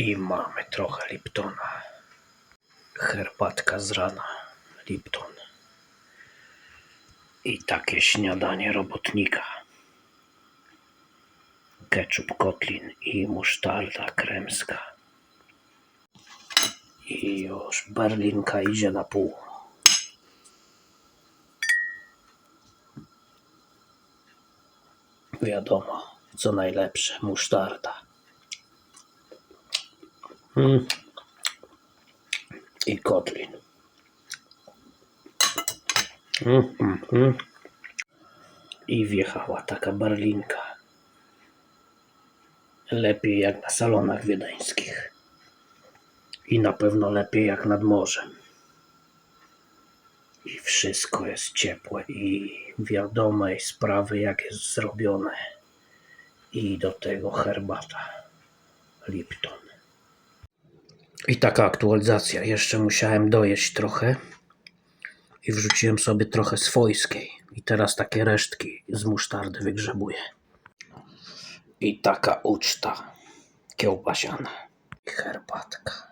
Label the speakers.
Speaker 1: I mamy trochę Liptona. Herbatka z rana. Lipton. I takie śniadanie robotnika. Ketchup kotlin i musztarda kremska. I już berlinka idzie na pół. Wiadomo, co najlepsze, musztarda. Mm. I kotlin. Mm, mm. I wjechała taka berlinka. Lepiej jak na salonach wiedeńskich. I na pewno lepiej jak nad morzem. I wszystko jest ciepłe i wiadomej sprawy jak jest zrobione. I do tego herbata. Lipton. I taka aktualizacja. Jeszcze musiałem dojeść trochę. I wrzuciłem sobie trochę swojskiej. I teraz takie resztki z musztardy wygrzebuję. I taka uczta kiełbasiana. I herbatka.